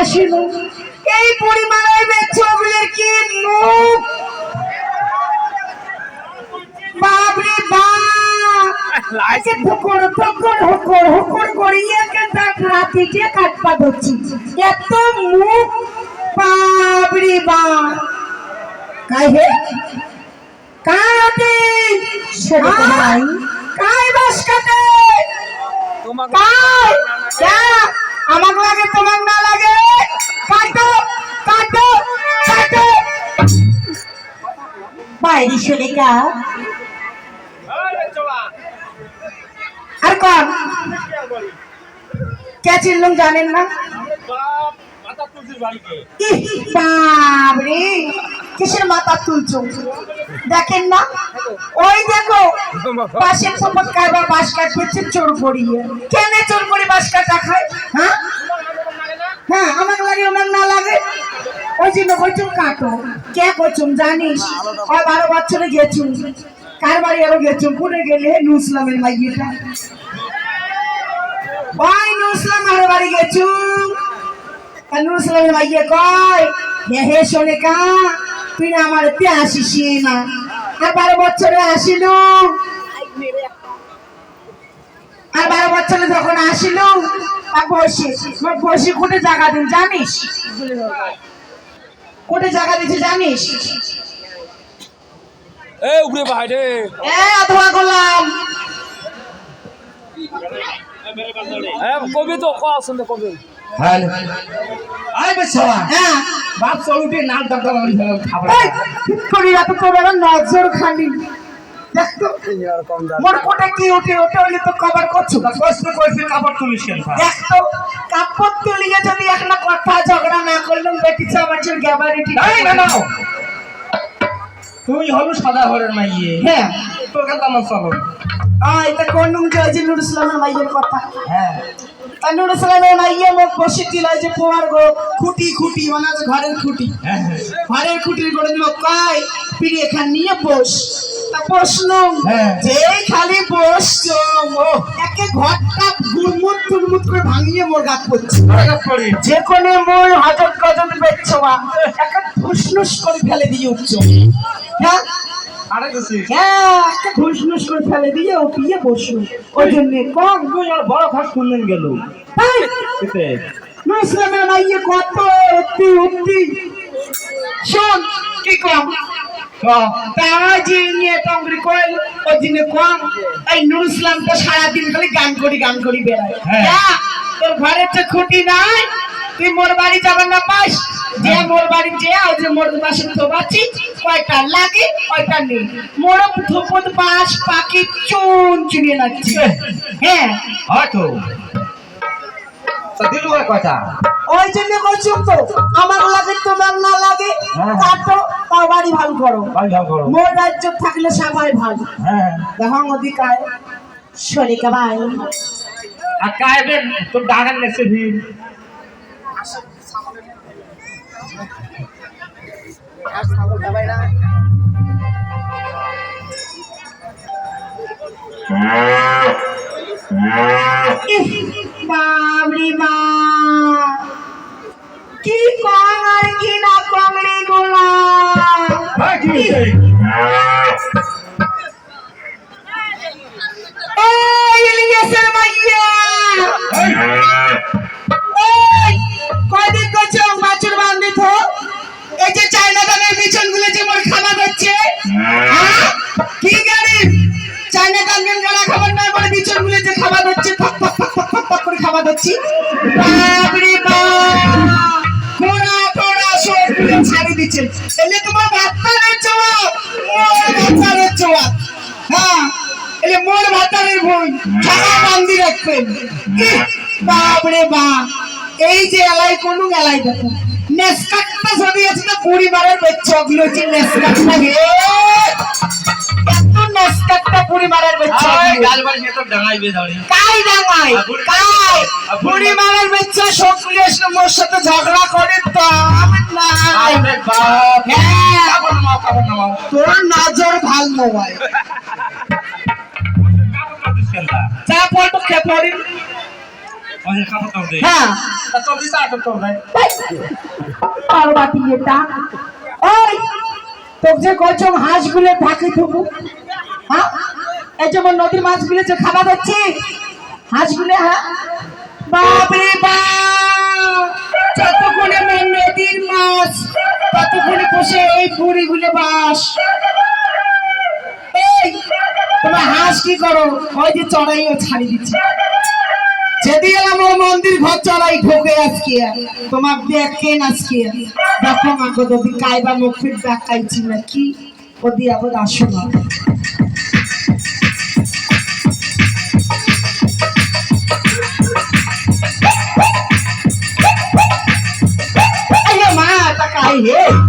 আসিল। এই পরিমাণের ছবির কি মুখ? বাপরে হুকুর হুকুর হুকুর হুকুর করিয়ে কাটপা ধরছি। এত মুখ! কাহে? কাটে বাইরে শোনেকা আর কম কে চিনলাম জানেন না? কিসের মাথা তুলছো? দেখেন না? ওই দেখো পাশের সম্পদ কারবার বাস কাট করছে চোর পড়িয়ে। কেন চোর পড়ি বাস কাটা খায়? হ্যাঁ আমার লাগে আমার না লাগে ওই জন্য কইছুম কে কইছুম জানিস? ওই বারো বছরে গেছুম। কার বাড়ি আরও গেছুম? কোনে গেলে? নুসলামের মাইয়েটা। ওই নুসলাম আর বাড়ি গেছুম? নুসলামের মাইয়ে কয়, হে হে, শোনে কা, তুই না আমার তে আসিস না আর বারো বছরে আসিল? আর বারো বছরে যখন আসিল বসে বসে কোটে জায়গা দিন জানিস? কোটে জায়গা দিতে জানিস? এ উপরে বাইরে এ অথবা করলাম কবি তো ক কবি? হ্যালো। আই বেছাওয়া হ্যাঁ। বাপ চলুটে খাবার এই, করি এত তোর এবার নজর খালি। তো মোর কোটে কি উঠে ওঠে হলে তো কভার করছ। কষ্ট কইছে কাপড় তুলিস কেন দেখ তো কাপড় তুলিয়ে যদি গ্যাবারিটি না না। তুই হলো সাদা মাইয়ে। হ্যাঁ। তোর কাছে আমার চলো। আহ এটা কোন জয়জি নুর ইসলামের মাইয়ের কথা? হ্যাঁ। নুর ইসলামের মাইয়ে মুখ বসে যে পোয়ার গো খুঁটি খুঁটি মানে ঘরের খুঁটি। হ্যাঁ ঘরের খুঁটির করে দিল কয় পিড়ি এখান নিয়ে বস। প্রশ্ন হ্যাঁ। যে খালি বসছো একে ঘরটা গুড়মুট করে ভাঙিয়ে মোর গাছ করছে যে কোনে মোর হজত গজত বেচছো বা ফুসনুস করে ফেলে দিয়ে উঠছো হ্যাঁ? হ্যাঁ একটা ফুসনুস করে ফেলে দিয়ে ও পিয়ে বসল। ওই জন্য কম তুই বড় খাস শুনলেন গেল মুসলিমের মাইয়ে কত অতি অতি শোন কি কম? তারা যে নিয়ে তংরি কইল ওই দিনে কম এই নুর তো সারাদিন খালি গান করি গান করি বেড়ায়। হ্যাঁ। তোর ঘরে তো খুঁটি নাই। তুই মোর বাড়ি যাবার না পাস যে মোর বাড়ি যে যে মোর বাসে থোবাচ্ছি কয়টা লাগে কয়টা নেই। মোর থোপত বাস পাখি চুন চুনিয়ে লাগছে হ্যাঁ। হয়তো। তা কথা। ওই জন্য তো আমার লাগে তোমার না লাগে হ্যাঁ। তাও বাড়ি ভালো করো। মোর রাজ্য থাকলে সবাই ভালো। হ্যাঁ। অধিকার শরিকা ভাই। আর কায়বে তোর ভিড়। ইহ, বাবরি মা। কি কং আর কি না কং রে গোলা ভাই এই ইলিয়াসের মাইয়া। ফক ফক করে খাবার হচ্ছে বাবরে বাপ কোনা কোনা সবগুলো ছাড়ি দিচ্ছে এলে তোমার ভাতারের চোয়া মোর ভাতারের চোয়া হ্যাঁ এলে মোর ভাতারের বই খাবার বান্ধি রাখবেন ইহ, বাবরে এই যে এলাই কোন এলাই দেখো নেসকাটটা ছবি আছে না পরিবারের বেচ্চা ওগুলো হচ্ছে নেসকাটটা হে এত পরিবারের বেচ্চা এই, গালবাড়ি সে তো কাই ডাঙাই কাই? পরিবারের বেচ্চা সবগুলো এসে মোর সাথে ঝগড়া করে তো আমি নাই। আরে বাপ। হ্যাঁ। তোর নজর ভালো নয় পড়তো হ্যাঁ। তোর তোর ভাই। আর বাটি এটা ওই তোকে যে কচম হাঁসগুলো থাকে হ্যাঁ? এই যেমন নদীর মাছগুলো যে খাবার হচ্ছে, হাঁসগুলো হ্যাঁ? বাপরে বাপ! যতক্ষণে নদীর মাছ, ততক্ষণে বসে এই বুড়িগুলো বাস। এই, তোমার হাঁস কি করো? ওই যে চড়াইও ছাড়ি দিচ্ছে। যেদিন আমার মন্দির ঘর চড়াই ঢোকে আজকে, তোমার দেখেন আজকে। দেখো মা গো, যদি কাইবা মুখ ফিট দেখাইছি নাকি, ওদি আবার আসো না আইয়া মা টাকা হে